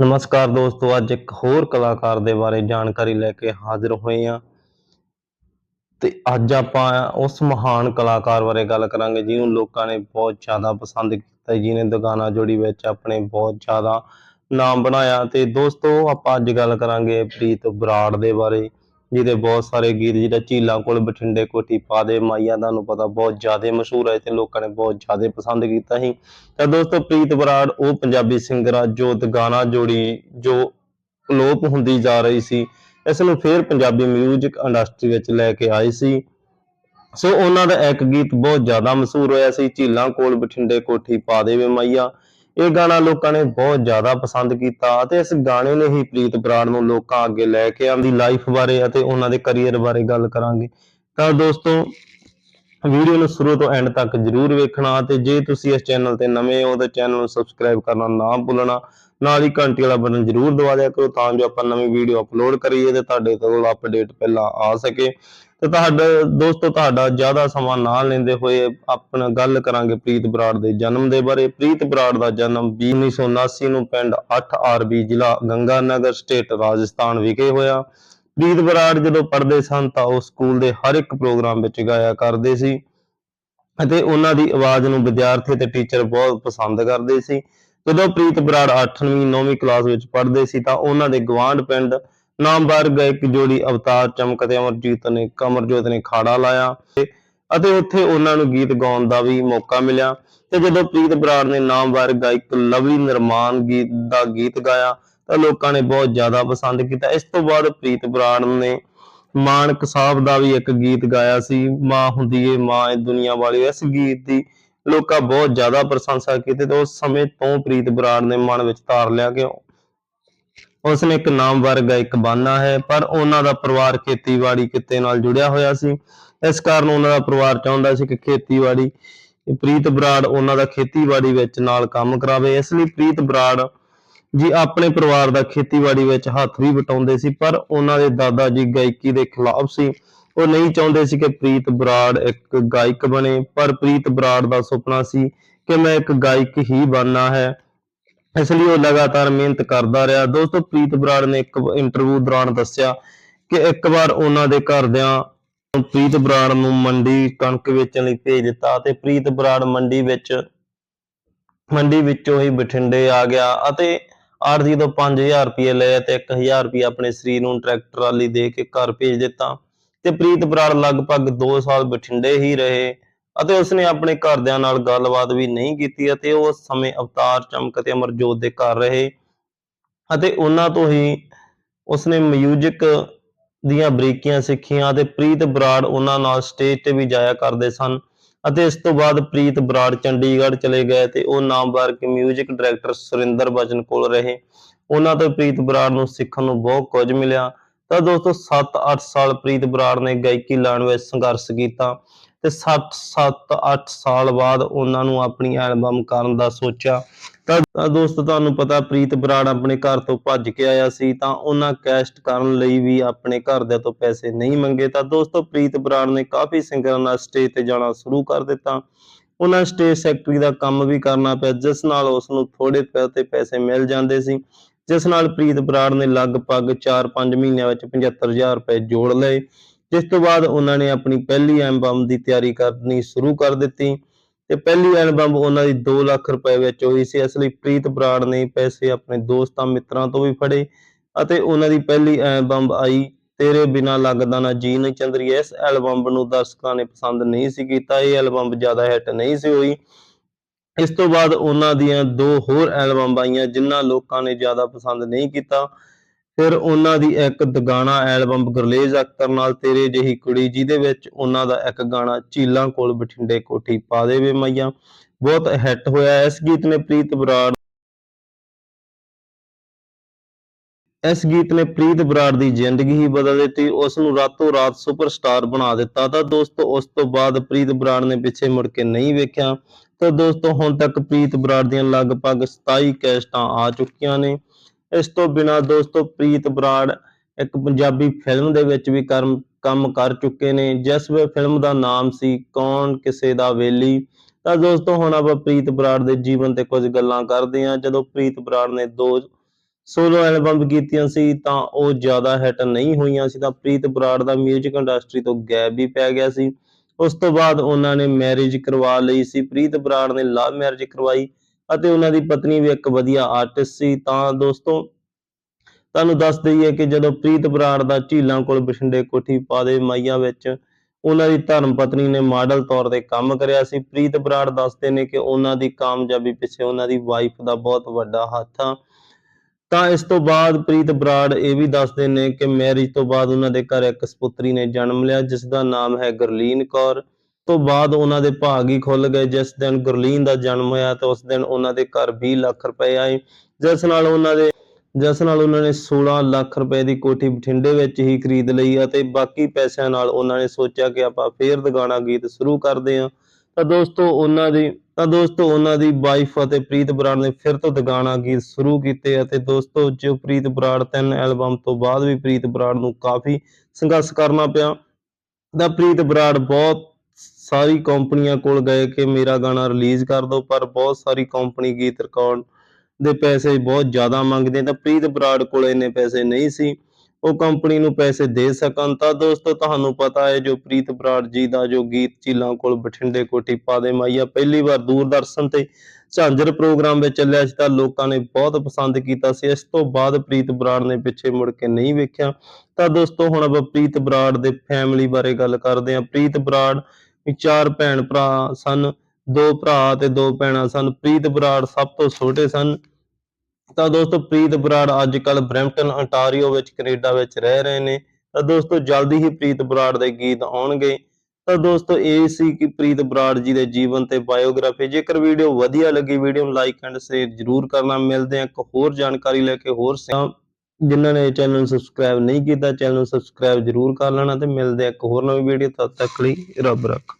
ਨਮਸਕਾਰ ਦੋਸਤੋ, ਅੱਜ ਇੱਕ ਹੋਰ ਕਲਾਕਾਰ ਦੇ ਬਾਰੇ ਜਾਣਕਾਰੀ ਲੈ ਕੇ ਹਾਜ਼ਰ ਹੋਏ ਹਾਂ। ਤੇ ਅੱਜ ਆਪਾਂ ਉਸ ਮਹਾਨ ਕਲਾਕਾਰ ਬਾਰੇ ਗੱਲ ਕਰਾਂਗੇ, ਜਿਹਨੂੰ ਲੋਕਾਂ ਨੇ ਬਹੁਤ ਜ਼ਿਆਦਾ ਪਸੰਦ ਕੀਤਾ, ਜਿਹਨੇ ਦੁਗਾਨਾ ਜੋੜੀ ਵਿੱਚ ਆਪਣੇ ਬਹੁਤ ਜ਼ਿਆਦਾ ਨਾਮ ਬਣਾਇਆ। ਤੇ ਦੋਸਤੋ, ਆਪਾਂ ਅੱਜ ਗੱਲ ਕਰਾਂਗੇ ਪ੍ਰੀਤ ਬਰਾੜ ਦੇ ਬਾਰੇ। ਜਿਹਦੇ ਬਹੁਤ ਸਾਰੇ ਗੀਤ ਜਿਹੜਾ ਝੀਲਾਂ ਕੋਲ ਬਠਿੰਡੇ ਕੋਠੀ ਪਾ ਦੇ, ਮਾਈਆ ਤੁਹਾਨੂੰ ਪਤਾ ਬਹੁਤ ਜ਼ਿਆਦਾ ਮਸ਼ਹੂਰ ਹੈ ਤੇ ਲੋਕਾਂ ਨੇ ਬਹੁਤ ਜ਼ਿਆਦਾ ਪਸੰਦ ਕੀਤਾ ਸੀ। ਤਾਂ ਦੋਸਤੋ ਪ੍ਰੀਤ ਬਰਾੜ, ਉਹ ਪੰਜਾਬੀ ਸਿੰਗਰ ਆ, ਜੋ ਗਾਣਾ ਜੋੜੀ, ਜੋ ਅਲੋਪ ਹੁੰਦੀ ਜਾ ਰਹੀ ਸੀ, ਇਸ ਨੂੰ ਫੇਰ ਪੰਜਾਬੀ 뮤직 ਇੰਡਸਟਰੀ ਵਿੱਚ ਲੈ ਕੇ ਆਏ ਸੀ। ਸੋ ਉਹਨਾਂ ਦਾ ਇੱਕ ਗੀਤ ਬਹੁਤ ਜ਼ਿਆਦਾ ਮਸ਼ਹੂਰ ਹੋਇਆ ਸੀ, ਝੀਲਾਂ ਕੋਲ ਬਠਿੰਡੇ ਕੋਠੀ ਪਾ ਦੇਵੇ ਮਾਈਆ। ਇਹ ਗਾਣਾ ਲੋਕਾਂ ਨੇ ਬਹੁਤ ਜ਼ਿਆਦਾ ਪਸੰਦ ਕੀਤਾ ਅਤੇ ਇਸ ਗਾਣੇ ਨੇ ਹੀ ਪ੍ਰੀਤ ਬਰਾੜ ਨੂੰ ਲੋਕਾਂ ਅੱਗੇ ਲੈ ਕੇ ਆਂਦੀ ਲਾਈਫ ਬਾਰੇ ਅਤੇ ਉਹਨਾਂ ਦੇ ਕੈਰੀਅਰ ਬਾਰੇ ਗੱਲ ਕਰਾਂਗੇ। ਤਾਂ ਦੋਸਤੋ ਵੀਡੀਓ ਨੂੰ ਸ਼ੁਰੂ ਤੋਂ ਐਂਡ ਤੱਕ ਜਰੂਰ ਵੇਖਣਾ ਤੇ ਜੇ ਤੁਸੀਂ ਇਸ ਚੈਨਲ ਤੇ ਨਵੇਂ ਹੋ ਤਾਂ ਚੈਨਲ ਨੂੰ ਸਬਸਕ੍ਰਾਈਬ ਕਰਨਾ ਨਾ ਭੁੱਲਣਾ, ਨਾਲ ਹੀ ਘੰਟੀ ਵਾਲਾ ਬਟਨ ਜਰੂਰ ਦਬਾ ਦਿਆ ਕਰੋ ਤਾਂ ਜੋ ਆਪਾਂ ਨਵੀਂ ਵੀਡੀਓ ਅਪਲੋਡ ਕਰੀਏ ਤੇ ਤੁਹਾਡੇ ਕੋਲ ਅਪਡੇਟ ਪਹਿਲਾਂ ਆ ਸਕੇ। ਤੇ ਤੁਹਾਡਾ, ਦੋਸਤੋ, ਤੁਹਾਡਾ ਜ਼ਿਆਦਾ ਸਮਾਂ ਨਾ ਲੈਂਦੇ ਹੋਏ ਆਪਣਾ ਗੱਲ ਕਰਾਂਗੇ ਪ੍ਰੀਤ ਬਰਾੜ ਦੇ ਜਨਮ ਦੇ ਬਾਰੇ। ਪ੍ਰੀਤ ਬਰਾੜ ਦਾ ਜਨਮ 1979 ਨੂੰ ਪਿੰਡ 8 ਆਰਬੀ ਜ਼ਿਲ੍ਹਾ ਗੰਗਾ ਨਗਰ ਸਟੇਟ ਰਾਜਸਥਾਨ ਵਿਖੇ ਹੋਇਆ। ਪ੍ਰੀਤ ਬਰਾੜ ਜਦੋਂ ਪੜ੍ਹਦੇ ਸਨ ਤਾਂ ਉਹ ਸਕੂਲ ਦੇ ਹਰ ਇੱਕ ਪ੍ਰੋਗਰਾਮ ਵਿੱਚ ਗਾਇਆ ਕਰਦੇ ਸੀ ਅਤੇ ਉਹਨਾਂ ਦੀ ਆਵਾਜ਼ ਨੂੰ ਵਿਦਿਆਰਥੀ ਤੇ ਟੀਚਰ ਬਹੁਤ ਪਸੰਦ ਕਰਦੇ ਸੀ। ਜਦੋਂ ਪ੍ਰੀਤ ਬਰਾੜ 8ਵੀਂ 9ਵੀਂ ਕਲਾਸ ਵਿੱਚ ਪੜ੍ਹਦੇ ਸੀ ਤਾਂ ਉਹਨਾਂ ਦੇ ਗਵਾਂਢ ਪਿੰਡ ਨਾਮਵਾਰ ਗਾਇਕ ਜੋੜੀ ਅਵਤਾਰ ਚਮਕ ਤੇ ਅਮਰਜੀਤ ਨੇ ਕਮਰਜੋਤ ਨੇ ਖਾੜਾ ਲਾਇਆ ਅਤੇ ਉੱਥੇ ਉਹਨਾਂ ਨੂੰ ਗੀਤ ਗਾਉਣ ਦਾ ਵੀ ਮੌਕਾ ਮਿਲਿਆ। ਤੇ ਜਦੋਂ ਪ੍ਰੀਤ ਬਰਾੜ ਨੇ ਨਾਮਵਰ ਗਾਇਕ ਲਵਲੀ ਨਿਰਮਾਨ ਗੀਤ ਦਾ ਗੀਤ ਗਾਇਆ ਤਾਂ ਲੋਕਾਂ ਨੇ ਬਹੁਤ ਜ਼ਿਆਦਾ ਪਸੰਦ ਕੀਤਾ। ਇਸ ਤੋਂ ਬਾਅਦ ਪ੍ਰੀਤ ਬਰਾੜ ਨੇ ਮਾਨਕ ਸਾਹਿਬ ਦਾ ਵੀ ਇੱਕ ਗੀਤ ਗਾਇਆ ਸੀ, ਮਾਂ ਹੁੰਦੀ ਏ ਮਾਂ ਇਹ ਦੁਨੀਆ ਵਾਲੀ। ਇਸ ਗੀਤ ਦੀ ਲੋਕਾਂ ਬਹੁਤ ਜ਼ਿਆਦਾ ਪ੍ਰਸ਼ੰਸਾ ਕੀਤੀ ਤੇ ਉਸ ਸਮੇਂ ਤੋਂ ਪ੍ਰੀਤ ਬਰਾੜ ਨੇ ਮਨ ਵਿੱਚ ਧਾਰ ਲਿਆ ਕਿ ਉਸਨੇ ਇੱਕ ਨਾਮਵਰ ਗਾਇਕ ਬਣਨਾ ਹੈ, ਪਰ ਉਹਨਾਂ ਦਾ ਪਰਿਵਾਰ ਖੇਤੀਬਾੜੀ ਕਿੱਤੇ ਨਾਲ ਜੁੜਿਆ ਹੋਇਆ ਸੀ। ਇਸ ਕਾਰਨ ਉਹਨਾਂ ਦਾ ਪਰਿਵਾਰ ਚਾਹੁੰਦਾ ਸੀ ਕਿ ਖੇਤੀਬਾੜੀ, ਪ੍ਰੀਤ ਬਰਾੜ ਉਹਨਾਂ ਦਾ ਖੇਤੀਬਾੜੀ ਵਿੱਚ ਨਾਲ ਕੰਮ ਕਰਾਵੇ। ਇਸ ਲਈ ਪ੍ਰੀਤ ਬਰਾੜ ਜੀ, ਆਪਣੇ ਪਰਿਵਾਰ ਦਾ ਖੇਤੀਬਾੜੀ ਵਿੱਚ ਹੱਥ ਵੀ ਵਟਾਉਂਦੇ ਸੀ, ਪਰ ਉਹਨਾਂ ਦੇ ਦਾਦਾ ਜੀ ਗਾਇਕੀ ਦੇ ਖਿਲਾਫ ਸੀ। ਉਹ ਨਹੀਂ ਚਾਹੁੰਦੇ ਸੀ ਕਿ ਪ੍ਰੀਤ ਬਰਾੜ ਇੱਕ ਗਾਇਕ ਬਣੇ, ਪਰ ਪ੍ਰੀਤ ਬਰਾੜ ਦਾ ਸੁਪਨਾ ਸੀ ਕਿ ਮੈਂ ਇੱਕ ਗਾਇਕ ਹੀ ਬਣਨਾ ਹੈ। ਇਸ ਲਈ ਉਹ ਲਗਾਤਾਰ ਮਿਹਨਤ ਕਰਦਾ ਰਿਹਾ। ਦੋਸਤੋ, ਪ੍ਰੀਤ ਬਰਾੜ ਨੇ ਇੱਕ ਇੰਟਰਵਿਊ ਦੌਰਾਨ ਦੱਸਿਆ ਕਿ ਇੱਕ ਵਾਰ ਉਹਨਾਂ ਦੇ ਘਰਦਿਆਂ ਪ੍ਰੀਤ ਬਰਾੜ ਨੂੰ ਮੰਡੀ ਕਣਕ ਵੇਚਣ ਲਈ ਭੇਜ ਦਿੱਤਾ ਤੇ ਪ੍ਰੀਤ ਬਰਾੜ ਮੰਡੀ ਵਿੱਚ, ਮੰਡੀ ਵਿੱਚੋਂ ਹੀ ਬਠਿੰਡੇ ਆ ਗਿਆ ਅਤੇ ਆੜਤੀ ਤੋਂ 5000 ਰੁਪਏ ਲਏ ਤੇ 1000 ਰੁਪਏ ਆਪਣੇ ਸਰੀਰ ਨੂੰ ਟਰੈਕਟਰ ਵਾਲੀ ਦੇ ਕੇ ਘਰ ਭੇਜ ਦਿੱਤਾ। ਤੇ ਪ੍ਰੀਤ ਬਰਾੜ ਲਗਭਗ 2 ਸਾਲ ਬਠਿੰਡੇ ਹੀ ਰਹੇ ਅਤੇ ਉਸਨੇ ਆਪਣੇ ਘਰਦਿਆਂ ਨਾਲ ਗੱਲਬਾਤ ਵੀ ਨਹੀਂ ਕੀਤੀ ਅਤੇ ਉਸ ਸਮੇਂ ਅਵਤਾਰ ਚਮਕ ਤੇ ਅਮਰਜੋਤ ਦੇ ਘਰ ਰਹੇ ਅਤੇ ਉਹਨਾਂ ਤੋਂ ਹੀ ਉਸਨੇ ਮਿਊਜ਼ਿਕ ਦੀਆਂ ਬਰੀਕੀਆਂ ਸਿੱਖੀਆਂ ਤੇ ਪ੍ਰੀਤ ਬਰਾੜ ਉਹਨਾਂ ਨਾਲ ਸਟੇਜ ਤੇ ਵੀ ਜਾਇਆ ਕਰਦੇ ਸਨ। ਅਤੇ ਇਸ ਤੋਂ ਬਾਅਦ ਪ੍ਰੀਤ ਬਰਾੜ ਚੰਡੀਗੜ੍ਹ ਚਲੇ ਗਏ ਤੇ ਉਹ ਨਾਮਵਰ ਕੇ ਮਿਊਜ਼ਿਕ ਡਾਇਰੈਕਟਰ ਸੁਰਿੰਦਰ ਬਚਨ ਕੋਲ ਰਹੇ। ਉਹਨਾਂ ਤੋਂ ਪ੍ਰੀਤ ਬਰਾੜ ਨੂੰ ਸਿੱਖਣ ਨੂੰ ਬਹੁਤ ਕੁਝ ਮਿਲਿਆ। ਤਾਂ ਦੋਸਤੋ 7-8 ਸਾਲ ਪ੍ਰੀਤ ਬਰਾੜ ਨੇ ਗਾਇਕੀ ਲੈਣ ਵਿੱਚ ਸੰਘਰਸ਼ ਕੀਤਾ। ਤੇ 7-7-8 ਸਾਲ ਬਾਅਦ ਉਹਨਾਂ ਨੂੰ ਆਪਣੀ ਐਲਬਮ ਕਰਨ ਦਾ ਸੋਚਿਆ। ਤਾਂ ਦੋਸਤ, ਤੁਹਾਨੂੰ ਪਤਾ ਪ੍ਰੀਤ ਬਰਾੜ ਆਪਣੇ ਘਰ ਤੋਂ ਭੱਜ ਕੇ ਆਇਆ ਸੀ, ਤਾਂ ਉਹਨਾਂ ਕੈਸਟ ਕਰਨ ਲਈ ਵੀ ਆਪਣੇ ਘਰਦਿਆਂ ਤੋਂ ਪੈਸੇ ਨਹੀਂ ਮੰਗੇ। ਤਾਂ ਦੋਸਤੋ, ਪ੍ਰੀਤ ਬਰਾੜ ਨੇ ਕਾਫੀ ਸਿੰਗਰਾਂ ਨਾਲ ਸਟੇਜ ਤੇ ਜਾਣਾ ਸ਼ੁਰੂ ਕਰ ਦਿੱਤਾ। ਉਹਨਾਂ ਸਟੇਜ ਸੈਕਟਰੀ ਦਾ ਕੰਮ ਵੀ ਕਰਨਾ ਪਿਆ, ਜਿਸ ਨਾਲ ਉਸ ਨੂੰ ਥੋੜੇ ਪੈਸੇ ਪੈਸੇ ਮਿਲ ਜਾਂਦੇ ਸੀ। ਜਿਸ ਨਾਲ ਪ੍ਰੀਤ ਬਰਾੜ ਨੇ ਲਗਭਗ 4-5 ਮਹੀਨਿਆਂ ਵਿੱਚ 75000 ਰੁਪਏ ਜੋੜ ਲਏ। ਜਿਸ ਤੋਂ ਬਾਅਦ ਉਹਨਾਂ ਨੇ ਆਪਣੀ ਪਹਿਲੀ ਐਲਬਮ ਦੀ ਤਿਆਰੀ ਕਰਨੀ ਸ਼ੁਰੂ ਕਰ ਦਿੱਤੀ ਤੇ ਪਹਿਲੀ ਐਲਬਮ ਉਹਨਾਂ ਦੀ 2 ਲੱਖ ਰੁਪਏ ਵਿੱਚ ਹੋਈ ਸੀ। ਇਸ ਲਈ ਪ੍ਰੀਤ ਬਰਾੜ ਨੇ ਪੈਸੇ ਆਪਣੇ ਦੋਸਤਾਂ ਮਿੱਤਰਾਂ ਤੋਂ ਵੀ ਫੜੇ ਅਤੇ ਉਹਨਾਂ ਦੀ ਪਹਿਲੀ ਐਲਬਮ ਆਈ ਤੇਰੇ ਬਿਨਾ ਲੱਗਦਾ ਨਾ ਜੀ ਨਹੀਂ ਚੰਦਰੀ। ਇਸ ਐਲਬਮ ਨੂੰ ਦਰਸ਼ਕਾਂ ਨੇ ਪਸੰਦ ਨਹੀਂ ਸੀ ਕੀਤਾ। ਇਹ ਐਲਬਮ ਜ਼ਿਆਦਾ ਹਿੱਟ ਨਹੀਂ ਸੀ ਹੋਈ। ਇਸ ਤੋਂ ਬਾਅਦ ਉਹਨਾਂ ਦੀਆਂ ਦੋ ਹੋਰ ਐਲਬਮ ਆਈਆਂ ਜਿਨ੍ਹਾਂ ਲੋਕਾਂ ਨੇ ਜ਼ਿਆਦਾ ਪਸੰਦ ਨਹੀਂ ਕੀਤਾ। ਫਿਰ ਉਹਨਾਂ ਦੀ ਇੱਕ ਦਗਾਣਾ ਐਲਬਮ ਗੁਰਲੇਜ਼ ਅਖਤਰ ਨਾਲ ਤੇਰੇ ਜਿਹੀ ਕੁੜੀ, ਜਿਹਦੇ ਵਿੱਚ ਉਹਨਾਂ ਦਾ ਇੱਕ ਗਾਣਾ ਝੀਲਾਂ ਕੋਲ ਬਠਿੰਡੇ ਕੋਠੀ ਪਾ ਦੇਵੇ ਮਈਆ। ਬਹੁਤ ਹਿੱਟ ਹੋਇਆ ਇਸ ਗੀਤ ਨੇ ਪ੍ਰੀਤ ਬਰਾੜ ਇਸ ਗੀਤ ਨੇ ਪ੍ਰੀਤ ਬਰਾੜ ਦੀ ਜ਼ਿੰਦਗੀ ਹੀ ਬਦਲ ਦਿੱਤੀ। ਉਸ ਨੂੰ ਰਾਤੋਂ ਰਾਤ ਸੁਪਰਸਟਾਰ ਬਣਾ ਦਿੱਤਾ। ਤਾਂ ਦੋਸਤੋ, ਉਸ ਤੋਂ ਬਾਅਦ ਪ੍ਰੀਤ ਬਰਾੜ ਨੇ ਪਿੱਛੇ ਮੁੜ ਕੇ ਨਹੀਂ ਵੇਖਿਆ। ਤਾਂ ਦੋਸਤੋ, ਹੁਣ ਤੱਕ ਪ੍ਰੀਤ ਬਰਾੜ ਦੀਆਂ ਲਗਭਗ 27 ਕੈਸਟਾਂ ਆ ਚੁੱਕੀਆਂ ਨੇ। ਇਸ ਤੋਂ ਬਿਨਾ ਦੋਸਤੋ ਪ੍ਰੀਤ ਬਰਾੜ ਇੱਕ ਪੰਜਾਬੀ ਫਿਲਮ ਦੇ ਵਿੱਚ ਵੀ ਕਰਮ, ਕੰਮ ਕਰ ਚੁੱਕੇ ਨੇ। ਜਿਸ ਵੇ ਫਿਲਮ ਦਾ ਨਾਮ ਸੀ ਕੌਣ, ਕਿਸੇ ਦਾ ਵੇਲੀ। ਤਾਂ ਦੋਸਤੋ ਹੁਣ ਆਪਾਂ ਪ੍ਰੀਤ ਬਰਾੜ ਦੇ ਜੀਵਨ ਤੇ ਕੁਝ ਗੱਲਾਂ ਕਰਦੇ ਹਾਂ। ਜਦੋਂ ਪ੍ਰੀਤ ਬਰਾੜ ਨੇ ਦੋ ਸੋਲੋ ਐਲਬਮ ਕੀਤੀਆਂ ਸੀ, ਤਾਂ ਉਹ ਜ਼ਿਆਦਾ ਹਿੱਟ ਨਹੀਂ ਹੋਈਆਂ ਸੀ। ਤਾਂ ਪ੍ਰੀਤ ਬਰਾੜ ਦਾ 뮤직 ਇੰਡਸਟਰੀ ਤੋਂ ਗੈਪ ਵੀ ਪੈ ਗਿਆ ਸੀ। ਉਸ ਤੋਂ ਬਾਅਦ ਉਹਨਾਂ ਨੇ ਮੈਰਿਜ ਕਰਵਾ ਲਈ ਸੀ। ਪ੍ਰੀਤ ਬਰਾੜ ਨੇ ਲਵ ਮੈਰਿਜ ਕਰਵਾਈ। ਅਤੇ ਉਹਨਾਂ ਦੀ ਪਤਨੀ ਵੀ ਇੱਕ ਵਧੀਆ ਆਰਟਿਸਟ ਸੀ। ਤਾਂ ਦੋਸਤੋ, ਤੁਹਾਨੂੰ ਦੱਸ ਦਈਏ ਕਿ ਜਦੋਂ ਪ੍ਰੀਤ ਬਰਾੜ ਦਾ ਝੀਲਾਂ ਕੋਲ ਬਠਿੰਡੇ ਕੋਠੀ ਪਾਦੇ ਮਾਈਆਂ ਵਿੱਚ, ਉਹਨਾਂ ਦੀ ਧਰਮ ਪਤਨੀ ਨੇ ਮਾਡਲ ਤੌਰ ਤੇ ਕੰਮ ਕਰਿਆ ਸੀ। ਪ੍ਰੀਤ ਬਰਾੜ ਦੱਸਦੇ ਨੇ ਕਿ ਉਹਨਾਂ ਦੀ ਕਾਮਯਾਬੀ ਪਿੱਛੇ ਉਹਨਾਂ ਦੀ ਵਾਈਫ ਦਾ ਬਹੁਤ ਵੱਡਾ ਹੱਥ ਆ। ਤਾਂ ਇਸ ਤੋਂ ਬਾਅਦ ਪ੍ਰੀਤ ਬਰਾੜ ਇਹ ਵੀ ਦੱਸਦੇ ਨੇ ਕਿ ਮੈਰਿਜ ਤੋਂ ਬਾਅਦ ਉਹਨਾਂ ਦੇ ਘਰ ਇੱਕ ਸਪੁੱਤਰੀ ਨੇ ਜਨਮ ਲਿਆ ਜਿਸ ਦਾ ਨਾਮ ਹੈ ਗੁਰਲੀਨ ਕੌਰ। ਤੋਂ ਬਾਅਦ ਉਹਨਾਂ ਦੇ ਭਾਗ ਹੀ ਖੁੱਲ ਗਏ। ਜਿਸ ਦਿਨ ਗੁਰਲੀਨ ਦਾ ਜਨਮ ਹੋਇਆ ਤਾਂ ਉਸ ਦਿਨ ਉਹਨਾਂ ਦੇ ਘਰ 20 ਲੱਖ ਰੁਪਏ ਆਏ। ਜਿਸ ਨਾਲ ਉਹਨਾਂ ਦੇ ਜਿਸ ਨਾਲ ਉਹਨਾਂ ਨੇ 16 ਲੱਖ ਰੁਪਏ ਦੀ ਕੋਠੀ ਬਠਿੰਡੇ ਵਿੱਚ ਹੀ ਖਰੀਦ ਲਈ ਅਤੇ ਬਾਕੀ ਪੈਸਿਆਂ ਨਾਲ ਉਹਨਾਂ ਨੇ ਸੋਚਿਆ ਕਿ ਆਪਾਂ ਫੇਰ ਦਗਾਣਾ ਗੀਤ ਸ਼ੁਰੂ ਕਰਦੇ ਹਾਂ। ਤਾਂ ਦੋਸਤੋ, ਉਹਨਾਂ ਦੀ ਤਾਂ ਦੋਸਤੋ, ਉਹਨਾਂ ਦੀ ਵਾਈਫ ਅਤੇ ਪ੍ਰੀਤ ਬਰਾੜ ਨੇ ਫਿਰ ਤੋਂ ਦੁਗਾਣਾ ਗੀਤ ਸ਼ੁਰੂ ਕੀਤੇ ਅਤੇ ਦੋਸਤੋ ਜੋ ਪ੍ਰੀਤ ਬਰਾੜ ਤਿੰਨ ਐਲਬਮ ਤੋਂ ਬਾਅਦ ਵੀ ਪ੍ਰੀਤ ਬਰਾੜ ਨੂੰ ਕਾਫੀ ਸੰਘਰਸ਼ ਕਰਨਾ ਪਿਆ। ਤਾਂ ਪ੍ਰੀਤ ਬਰਾੜ ਬਹੁਤ ਸਾਰੀ ਕੰਪਨੀਆਂ ਕੋਲ ਗਏ ਕਿ ਮੇਰਾ ਗਾਣਾ ਰਿਲੀਜ਼ ਕਰ ਦਿਓ, ਪਰ ਬਹੁਤ ਸਾਰੀ ਕੰਪਨੀ ਗੀਤ ਰਿਕਾਰਡ ਦੇ ਪੈਸੇ ਬਹੁਤ ਜ਼ਿਆਦਾ ਮੰਗਦੇ ਤਾਂ ਪ੍ਰੀਤ ਬਰਾੜ ਕੋਲ ਇੰਨੇ ਪੈਸੇ ਨਹੀਂ ਸੀ। ਉਹ ਕੰਪਨੀ ਨੂੰ ਪੈਸੇ ਦੇ ਸਕਣ। ਤਾਂ ਦੋਸਤੋ, ਤੁਹਾਨੂੰ ਪਤਾ ਹੈ ਜੋ ਪ੍ਰੀਤ ਬਰਾੜ ਜੀ ਦਾ ਜੋ ਗੀਤ ਚੀਲਾਂ ਕੋਲ ਬਠਿੰਡੇ ਕੋਠੀ ਪਾਦੇ ਮਾਈਆ, ਪਹਿਲੀ ਵਾਰ ਦੂਰਦਰਸ਼ਨ ਤੇ ਝਾਂਜਰ ਪ੍ਰੋਗਰਾਮ ਵਿੱਚ ਚੱਲਿਆ ਸੀ ਤਾਂ ਲੋਕਾਂ ਨੇ ਬਹੁਤ ਪਸੰਦ ਕੀਤਾ ਸੀ। ਇਸ ਤੋਂ ਬਾਅਦ ਪ੍ਰੀਤ ਬਰਾੜ ਨੇ ਪਿੱਛੇ ਮੁੜ ਕੇ ਨਹੀਂ ਵੇਖਿਆ। ਤਾਂ ਦੋਸਤੋ, ਹੁਣ ਆਪਾਂ ਪ੍ਰੀਤ ਬਰਾੜ ਦੇ ਫੈਮਿਲੀ ਬਾਰੇ ਗੱਲ ਕਰਦੇ ਹਾਂ। ਪ੍ਰੀਤ ਬਰਾੜ ਚਾਰ ਭੈਣ ਭਰਾ ਸਨ, ਦੋ ਭਰਾ ਤੇ ਦੋ ਭੈਣਾਂ ਸਨ। ਪ੍ਰੀਤ ਬਰਾੜ ਸਭ ਤੋਂ ਛੋਟੇ ਸਨ। ਤਾਂ ਦੋਸਤੋ, ਪ੍ਰੀਤ ਬਰਾੜ ਅੱਜ ਕੱਲ ਬ੍ਰੈਂਪਟਨ ਅੰਟਾਰੀਓ ਵਿੱਚ, ਕੈਨੇਡਾ ਵਿੱਚ ਰਹਿ ਰਹੇ ਨੇ। ਤਾਂ ਦੋਸਤੋ, ਜਲਦੀ ਹੀ ਪ੍ਰੀਤ ਬਰਾੜ ਦੇ ਗੀਤ ਆਉਣਗੇ। ਤਾਂ ਦੋਸਤੋ, ਇਹ ਸੀ ਕਿ ਪ੍ਰੀਤ ਬਰਾੜ ਜੀ ਦੇ ਜੀਵਨ ਤੇ ਬਾਇਓਗ੍ਰਾਫੀ। ਜੇਕਰ ਵੀਡੀਓ ਵਧੀਆ ਲੱਗੀ, ਵੀਡੀਓ ਨੂੰ ਲਾਈਕ ਐਂਡ ਸ਼ੇਅਰ ਜਰੂਰ ਕਰਨਾ। ਮਿਲਦੇ ਹਾਂ ਇੱਕ ਹੋਰ ਜਾਣਕਾਰੀ ਲੈ ਕੇ, ਹੋਰ ਸ- ਜਿਨ੍ਹਾਂ ਨੇ ਚੈਨਲ ਨੂੰ ਸਬਸਕ੍ਰਾਈਬ ਨਹੀਂ ਕੀਤਾ ਚੈਨਲ ਨੂੰ ਸਬਸਕ੍ਰਾਈਬ ਜਰੂਰ ਕਰ ਲੈਣਾ ਤੇ ਮਿਲਦੇ ਆ ਇੱਕ ਹੋਰ ਨਵੀਂ ਵੀਡੀਓ ਤਦ ਤੱਕ ਲਈ ਰੱਬ ਰੱਖ।